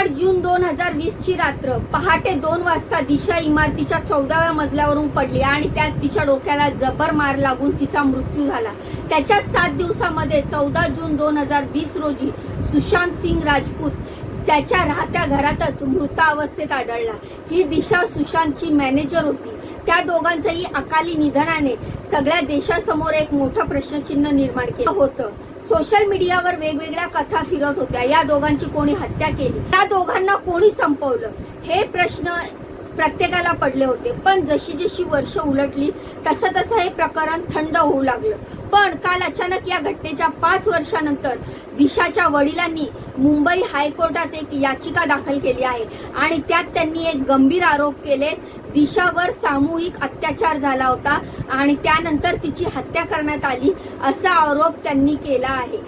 आठ जून दोन हजार वीसची रात्र पहाटे दोन वाजता दिशा इमारतीच्या चौदाव्या मजल्यावरून पडली आणि त्यात तिच्या डोक्याला जबर मार लागून तिचा मृत्यू झाला. त्याच्या सात दिवसामध्ये चौदा जून दोन हजार वीस रोजी सुशांत सिंग राजपूत त्याच्या राहत्या घरातच मृतावस्थेत आढळला. ही दिशा सुशांतची मॅनेजर होती. त्या दोघांचंही अकाली निधनाने सगळ्या देशासमोर एक मोठं प्रश्नचिन्ह निर्माण केलं होतं. सोशल मीडियावर वेगवेगळ्या कथा फिरत होत्या. या दोघांची कोणी हत्या केली? त्या दोघांना कोणी संपवलं? हे प्रश्न प्रत्येकाला पडले होते. पण जशी जशी वर्ष उलटली तसं तसं हे प्रकरण थंड होऊ लागलं. पण काल अचानक या घटनेच्या पाच वर्षानंतर दिशाच्या वडिलांनी मुंबई हायकोर्टात एक याचिका दाखल केली आहे. आणि त्यात त्यांनी एक गंभीर आरोप केले दिशावर सामूहिक अत्याचार झाला होता आणि त्यानंतर तिची हत्या करण्यात आली असा आरोप त्यांनी केला आहे.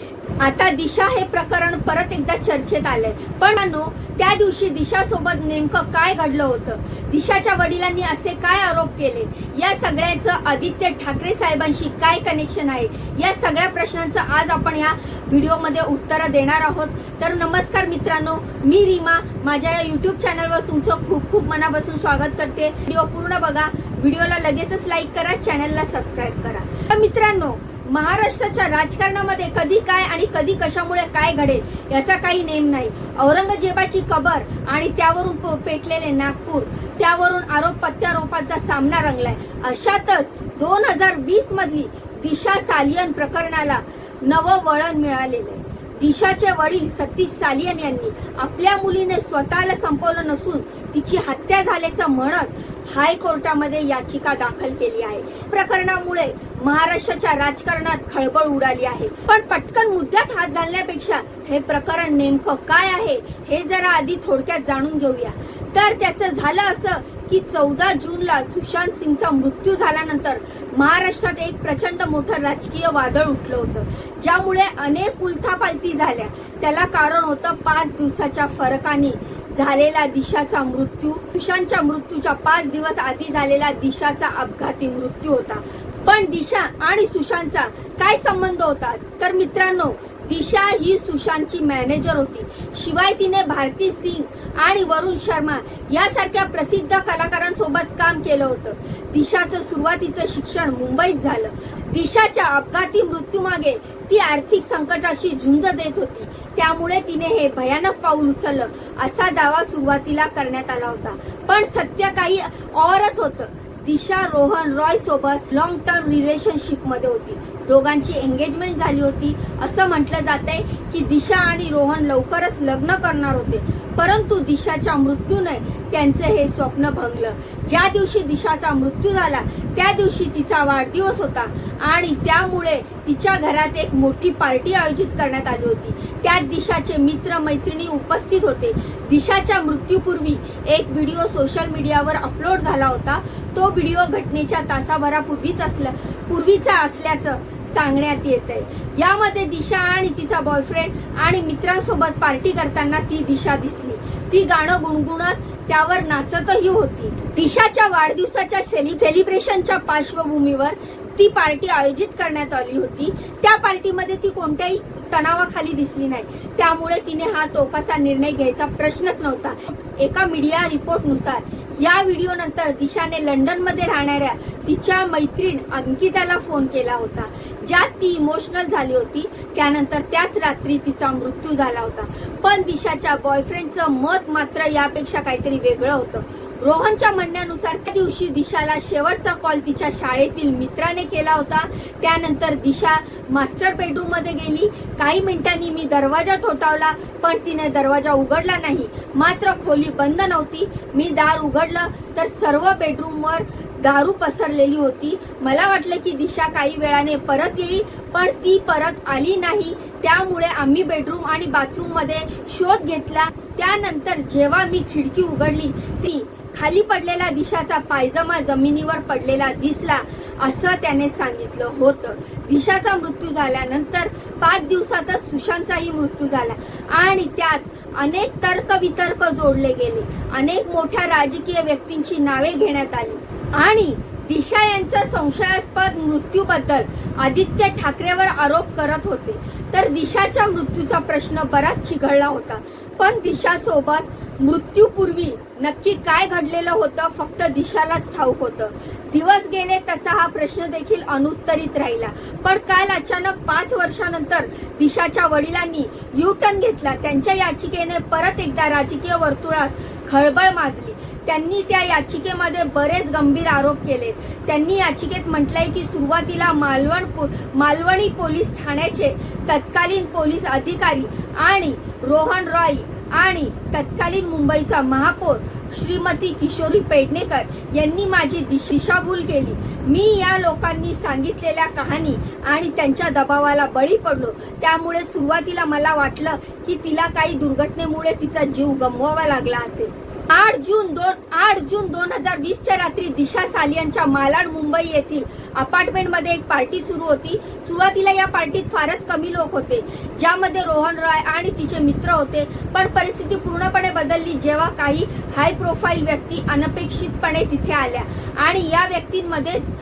आता दिशा हे प्रकरण परत एकदा चर्चेत आले पण अनु त्या दिवशी दिशा सोबत नेमकं काय घडलं होतं? दिशाच्या वडिलांनी असे काय आरोप केले? या सगळ्याचं आदित्य ठाकरे साहेबांशी काय कनेक्शन आहे? या सगळ्या प्रश्नांचं आज आपण या व्हिडिओमध्ये उत्तरं देणार आहोत. तर नमस्कार मित्रांनो मी रीमा. माझ्या या युट्यूब चॅनलवर तुमचं खूप खूप मनापासून स्वागत करते. व्हिडिओ पूर्ण बघा. व्हिडिओला लगेचच लाईक करा चॅनलला सबस्क्राईब करा. तर मित्रांनो महाराष्ट्राच्या राजकारणामध्ये कधी काय आणि कधी कशामुळे काय घडेल याचा काही नेम नाही. औरंगजेबाची कबर आणि त्यावरून पेटलेले नागपूर त्यावरून आरोप प्रत्यारोपांचा सामना रंगलाय. अशातच दोन हजार वीस मधली दिशा सालियन प्रकरणाला नवं वळण मिळालेलं आहे. दिशाचे वडील सतीश सालियन यांनी आपल्या मुलीने स्वतःला संपवलं नसून तिची हत्या झाल्याचं म्हणत हायकोर्टामध्ये याचिका दाखल केली आहे. प्रकरणामुळे महाराष्ट्राच्या राजकारणात खळबळ उडाली आहे. पण पटकन मुद्द्यात हात घालण्यापेक्षा हे प्रकरण नेमकं काय आहे हे जरा आधी थोडक्यात जाणून घेऊया. तर त्याचं झालं असं की चौदा जूनला सुशांत सिंगचा मृत्यू झाल्यानंतर महाराष्ट्रात एक प्रचंड मोठं राजकीय वादळ उठलं होतं. ज्यामुळे अनेक उलथापालथी झाल्या. त्याला कारण होतं पाच दिवसाच्या फरकाने झालेला दिशाचा मृत्यू. सुशांतच्या मृत्यूच्या पाच दिवस आधी झालेला दिशाचा अपघाती मृत्यू होता. पण दिशा आणि सुशांतचा काय संबंध होता? तर मित्रांनो दिशा ही सुशांतची मॅनेजर होती. शिवाय तिने भारती सिंग आणि वरुण शर्मा यासारख्या प्रसिद्ध कलाकारांसोबत काम केलं होतं. दिशाचं सुरुवातीचं शिक्षण मुंबईत झालं. दिशाच्या अपघाती मृत्यूमागे ती आर्थिक संकटाशी झुंज देत होती. त्यामुळे तिने हे भयानक पाऊल उचललं. असा दावा सुरुवातीला करण्यात आला होता. पण सत्य काही औरच होतं. दिशा रोहन रॉय सोबत लॉंग टर्म रिलेशनशिपमध्ये होती. दोघांची एंगेजमेंट झाली होती. असं म्हटलं जात आहे की दिशा आणि रोहन लवकरच लग्न करणार होते. परंतु दिशाच्या मृत्यूने त्यांचं हे स्वप्न भंगलं. ज्या दिवशी दिशाचा मृत्यू झाला त्या दिवशी तिचा वाढदिवस होता आणि त्यामुळे तिच्या घरात एक मोठी पार्टी आयोजित करण्यात आली होती. त्यात दिशाचे मित्र मैत्रिणी उपस्थित होते. दिशाच्या मृत्यूपूर्वी एक व्हिडिओ सोशल मीडियावर अपलोड झाला होता. तो व्हिडिओ घटनेच्या तासाभरापूर्वीच असल्या पूर्वीचा असल्याचं सांगण्यात येत आहे. यामध्ये दिशा आणि तिचा बॉयफ्रेंड आणि मित्रांसोबत पार्टी करताना ती दिशा दिसली. ती गाणं गुणगुणत त्यावर नाचतही होती. दिशाच्या वाढदिवसाच्या सेलि सेलिब्रेशनच्या पार्श्वभूमीवर ती पार्टी आयोजित करण्यात आली होती. त्या पार्टीमध्ये ती कोणत्याही तणावाखाली दिसली नाही. त्यामुळे तिने हा टोकाचा निर्णय घ्यायचा प्रश्नच नव्हता. एका मीडिया रिपोर्टनुसार या व्हिडिओनंतर दिशाने लंडनमध्ये राहणाऱ्या तिच्या मैत्रीण अंकिताला फोन केला होता. ज्यात ती इमोशनल झाली होती. त्यानंतर त्याच रात्री तिचा मृत्यू झाला होता. पण दिशाच्या बॉयफ्रेंडचं मत मात्र यापेक्षा काहीतरी वेगळं होतं. रोहनच्या म्हणण्यानुसार त्या दिवशी दिशाला शेवटचा कॉल तिच्या शाळेतील मित्राने केला होता. त्यानंतर दिशा मास्टर बेडरूममध्ये गेली. काही मिनिटांनी मी दरवाजा ठोठावला पण तिने दरवाजा उघडला नाही. मात्र खोली बंद नव्हती. मी दार उघडलं तर सर्व बेडरूमवर दारू पसरलेली होती. मला वाटलं की दिशा काही वेळाने परत येईल पण ती परत आली नाही. त्यामुळे आम्ही बेडरूम आणि बाथरूममध्ये शोध घेतला. त्यानंतर जेव्हा मी खिडकी उघडली ती खाली पडलेला दिशाचा पायजमा जमिनीवर पडलेला दिसला असं त्याने सांगितलं होतं. दिशाचा मृत्यू झाल्यानंतर पाच दिवसातच सुशांतचाही मृत्यू झाला आणि त्यात अनेक तर्क वितर्क जोडले गेले. अनेक मोठ्या राजकीय व्यक्तींची नावे घेण्यात आली. आणि दिशा यांच्या संशयास्पद मृत्यूबद्दल आदित्य ठाकरेवर आरोप करत होते. तर दिशाच्या मृत्यूचा प्रश्न बराच चिघळला होता. पण दिशासोबत मृत्यूपूर्वी नक्की काय घडलेलं होतं? फक्त दिशालाच ठाऊक होतं. दिवस गेले तसा हा प्रश्न देखील अनुत्तरित राहिला. पण काल अचानक पाच वर्षानंतर दिशाच्या वडिलांनी यूटर्न घेतला. त्यांच्या याचिकेने परत एकदा राजकीय वर्तुळात खळबळ माजली. त्यांनी त्या याचिकेमध्ये बरेच गंभीर आरोप केले. त्यांनी याचिकेत म्हटलंय की सुरुवातीला मालवण पो- मालवणी पोलीस ठाण्याचे तत्कालीन पोलीस अधिकारी आणि रोहन रॉय आणि तत्कालीन मुंबईचा महापौर श्रीमती किशोरी पेडणेकर यांनी माझी दिशाभूल केली. मी या लोकांनी सांगितलेल्या कहाणी आणि त्यांच्या दबावाला बळी पडलो. त्यामुळे सुरुवातीला मला वाटलं की तिला काही दुर्घटनेमुळे तिचा जीव गमवावा लागला असेल. आठ जून दोन आठ जून दोन हजार वीसच्या रात्री दिशा सालियांच्या मालाड मुंबई येथील अपार्टमेंटमध्ये एक पार्टी सुरू होती. सुरुवातीला या पार्टीत फारच कमी लोक होते ज्यामध्ये रोहन रॉय आणि तिचे मित्र होते. पण परिस्थिती पूर्णपणे बदलली जेव्हा काही हाय प्रोफाईल व्यक्ती अनपेक्षितपणे तिथे आल्या. आणि या व्यक्तींमध्येच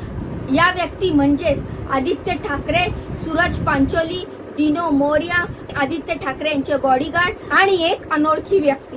या व्यक्ती म्हणजेच आदित्य ठाकरे सूरज पांचोली डिनो मोर्या आदित्य ठाकरे यांचे बॉडीगार्ड आणि एक अनोळखी व्यक्ती.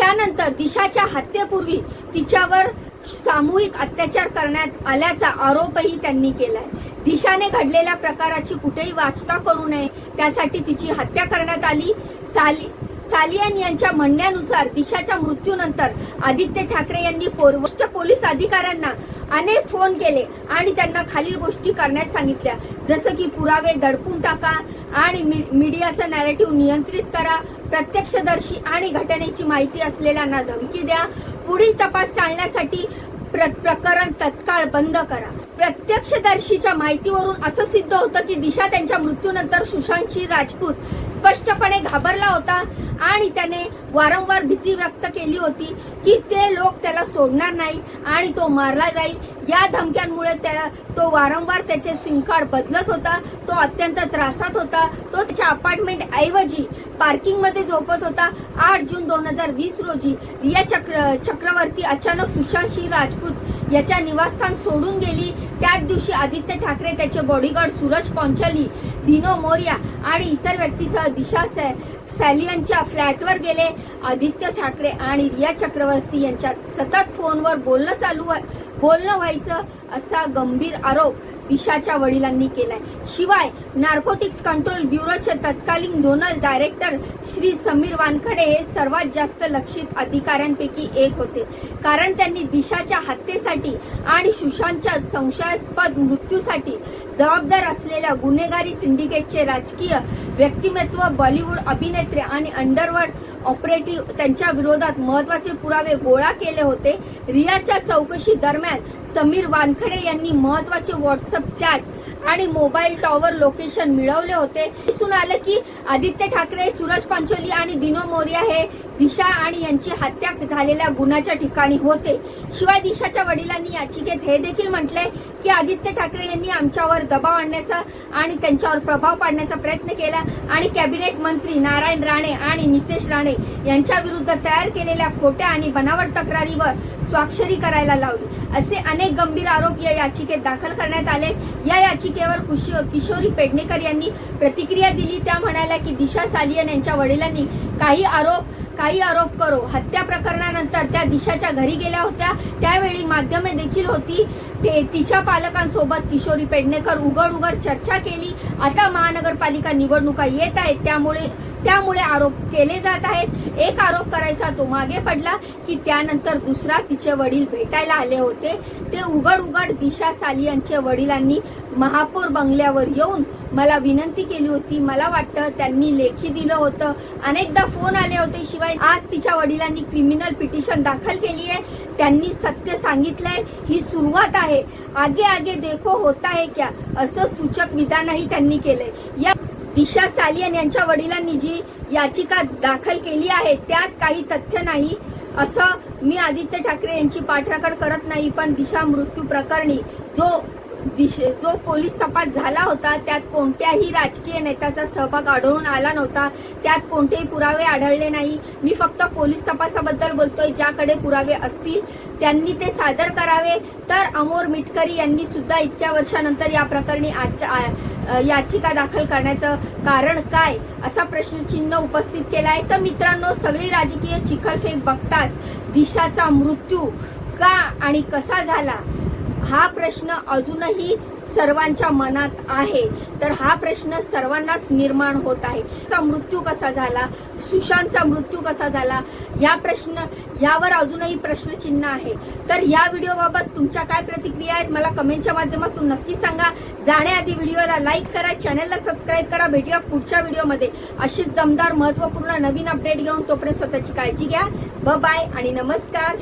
त्यानंतर दिशाच्या हत्येपूर्वी तिच्यावर सामूहिक अत्याचार करण्यात आल्याचा आरोपही त्यांनी केलाय. दिशाने घडलेल्या प्रकाराची कुठेही वाचता करू नये त्यासाठी तिची हत्या करण्यात आली. साली सालियन यांच्या म्हणण्यानुसार दिशाच्या मृत्यूनंतर आदित्य ठाकरे यांनी पोरवरिष्ठ पोलीस अधिकाऱ्यांना अनेक फोन केले आणि त्यांना खालील गोष्टी करण्यास सांगितल्या. जसं की पुरावे दडपून टाका आणि मी- मीडियाचं नॅरेटिव्ह नियंत्रित करा प्रत्यक्षदर्शी आणि घटनेची माहिती असलेल्यांना धमकी द्या. पुढील तपास टाळण्यासाठी प्रकरण तत्काळ बंद करा. प्रत्यक्षदर्शीच्या माहितीवरून असं सिद्ध होतं की दिशा त्यांच्या मृत्यूनंतर सुशांतशी राजपूत स्पष्टपणे घाबरला होता आणि त्याने वारंवार भीती व्यक्त केली होती की ते लोक त्याला सोडणार नाही आणि तो मारला जाईल या धमक्यांमुळे त्याला तो वारंवार त्याचे सिम कार्ड बदलत होता तो अत्यंत त्रासात होता तो त्याच्या अपार्टमेंट ऐवजी पार्किंगमध्ये झोपत होता. आठ जून दोन हजार वीस रोजी रिया चक्र चक्रवर्ती अचानक सुशांत सिंह राजपूत याच्या निवासस्थान सोडून गेली. त्याच दिवशी आदित्य ठाकरे त्याचे बॉडीगार्ड सूरज पॉंचली दिनो मोर्या आणि इतर व्यक्तीसह दिशा सॅ सॅलियनच्या फ्लॅटवर गेले. आदित्य ठाकरे आणि रिया चक्रवर्ती यांच्यात सतत फोनवर बोलणं चालू बोलणं व्हायचं असा गंभीर आरोप दिशाच्या वडिलांनी केलाय. शिवाय नार्कोटिक्स कंट्रोल ब्युरोचे तत्कालीन झोनल डायरेक्टर श्री समीर वानखडे हे सर्वात जास्त लक्षित अधिकाऱ्यांपैकी एक होते. कारण त्यांनी दिशाच्या हत्येसाठी आणि सुशांतच्या संशयास्पद मृत्यूसाठी जबाबदार असलेल्या गुन्हेगारी सिंडिकेटचे राजकीय व्यक्तिमत्व बॉलिवूड अभिनेत्री आणि अंडरवर्ल्ड ऑपरेटिव्ह त्यांच्या विरोधात महत्त्वाचे पुरावे गोळा केले होते. रियाच्या चौकशी दरम्यान समीर वानखडे यांनी महत्त्वाचे व्हॉट्सअप चॅट आणि मोबाईल टॉवर लोकेशन मिळवले होते. दिसून आलं की आदित्य ठाकरे सूरज पंचोली आणि दिनो मोर्या हे दिशा आणि यांची हत्या झालेल्या गुन्ह्याच्या ठिकाणी होते. शिवाय दिशाच्या वडिलांनी याचिकेत हे देखील म्हटलंय की आदित्य ठाकरे यांनी आमच्यावर दबाव आणण्याचा आणि त्यांच्यावर प्रभाव पाडण्याचा प्रयत्न केला आणि कॅबिनेट मंत्री नारायण राणे आणि नितेश राणे यांच्या विरुद्ध तयार केलेल्या खोट्या आणि बनावट तक्रारीवर स्वाक्षरी करायला लावली. असे अनेक गंभीर आरोप या याचिकेत दाखल करण्यात आले. या याचिकेवर कुश- किशोरी पेडणेकर यांनी प्रतिक्रिया दिली. त्या म्हणाल्या की दिशा सालियन यांच्या वडिलांनी काही आरोप काही आरोप करो. हत्या प्रकरणानंतर त्या दिशाच्या घरी गेल्या होत्या. त्यावेळी माध्यमे देखील होती. ते तिच्या पालकांसोबत किशोरी पेडणेकर उघड उघड चर्चा केली. आता महानगरपालिका निवडणुका येत आहेत. त्यामुळे त्यामुळे आरोप केले जात आहेत. एक आरोप करायचा तो मागे पडला की त्यानंतर दुसरा तिचे वडील भेटायला आले होते. ते उघड उघड दिशा सालियांचे वडिलांनी महापौर बंगल्यावर येऊन मला विनंती केली होती. मला वाटतं त्यांनी लेखी दिलं होतं. अनेकदा फोन आले होते. शिवाय आज तिच्या वडिलांनी क्रिमिनल पिटिशन दाखल केली आहे. त्यांनी सत्य सांगितलंय. ही सुरुवात आहे. आगे आगे देखो होता है क्या? असं सूचक विधानही त्यांनी केलंय. या दिशा सालियन यांच्या वडिलांनी जी याचिका दाखल केली आहे त्यात काही तथ्य नाही. असं मी आदित्य ठाकरे यांची पाठराखण करत नाही पण दिशा मृत्यू प्रकरणी जो दिशे जो पोलीस तपास झाला होता त्यात कोणत्याही राजकीय नेत्याचा सहभाग आढळून आला नव्हता. त्यात कोणतेही पुरावे आढळले नाही. मी फक्त पोलीस तपासाबद्दल बोलतोय ज्याकडे पुरावे असतील त्यांनी ते सादर करावे. तर अमोर मिटकरी यांनी सुद्धा इतक्या वर्षानंतर या प्रकरणी आजच्या आ- याचिका दाखल करण्याचं कारण काय असा प्रश्नचिन्ह उपस्थित केला आहे तर मित्रांनो सगळी राजकीय चिखलफेक बघताच दिशाचा मृत्यू का आणि कसा झाला? हा प्रश्न अजूनही सर्वांच्या मनात आहे. तर हा प्रश्न सर्वांनाच निर्माण होत आहे. चा मृत्यू कसा झाला? सुशांतचा मृत्यू कसा झाला? या प्रश्न यावर अजूनही प्रश्नचिन्ह आहे. तर या व्हिडिओबाबत तुमच्या काय प्रतिक्रिया आहेत? मला कमेंटच्या माध्यमातून नक्की सांगा. जाण्याआधी व्हिडिओला लाईक करा चॅनलला सबस्क्राईब करा. भेटूया पुढच्या व्हिडिओमध्ये अशीच दमदार महत्त्वपूर्ण नवीन अपडेट घेऊन तोपर्यंत स्वतःची काळजी घ्या. ब बाय आणि नमस्कार.